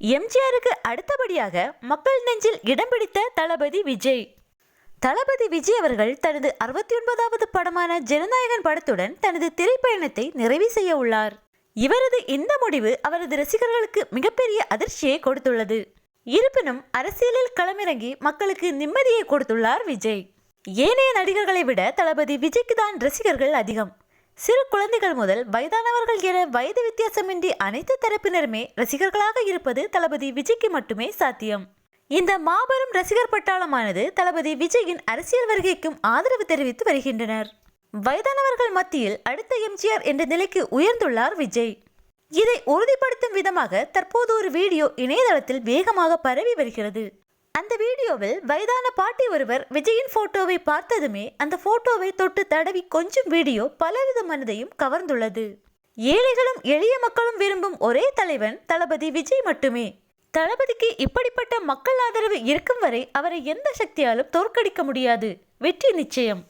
எம்ஜிஆருக்கு அடுத்தபடியாக மக்கள் நெஞ்சில் இடம் பிடித்த தளபதி விஜய். தளபதி விஜய் அவர்கள் தனது அறுபத்தி ஒன்பதாவது படமான ஜனநாயகன் படத்துடன் தனது திரைப்பயணத்தை நிறைவு செய்ய உள்ளார். இவரது இந்த முடிவு அவரது ரசிகர்களுக்கு மிகப்பெரிய அதிர்ச்சியை கொடுத்துள்ளது. இருப்பினும் அரசியலில் களமிறங்கி மக்களுக்கு நிம்மதியை கொடுத்துள்ளார் விஜய். ஏனைய நடிகர்களை விட தளபதி விஜய்க்கு தான் ரசிகர்கள் அதிகம். சிறு குழந்தைகள் முதல் வயதானவர்கள் என வயது வித்தியாசமின்றி அனைத்து தரப்பினருமே ரசிகர்களாக இருப்பது தளபதி விஜய்க்கு மட்டுமே சாத்தியம். இந்த மாபெரும் ரசிகர் பட்டாளமானது தளபதி விஜயின் அரசியல் வருகைக்கும் ஆதரவு தெரிவித்து வருகின்றனர். வயதானவர்கள் மத்தியில் அடுத்த எம்ஜிஆர் என்ற நிலைக்கு உயர்ந்துள்ளார் விஜய். இதை உறுதிப்படுத்தும் விதமாக தற்போது ஒரு வீடியோ இணையதளத்தில் வேகமாக பரவி வருகிறது. அந்த வீடியோவில் வயதான பாட்டி ஒருவர் விஜயின் போட்டோவை பார்த்ததுமே அந்த போட்டோவை தொட்டு தடவி கொஞ்சம் வீடியோ பலவித மனதையும் கவர்ந்துள்ளது. ஏழைகளும் எளிய மக்களும் விரும்பும் ஒரே தலைவன் தளபதி விஜய் மட்டுமே. தளபதிக்கு இப்படிப்பட்ட மக்கள் ஆதரவு இருக்கும் வரை அவரை எந்த சக்தியாலும் தோற்கடிக்க முடியாது. வெற்றி நிச்சயம்.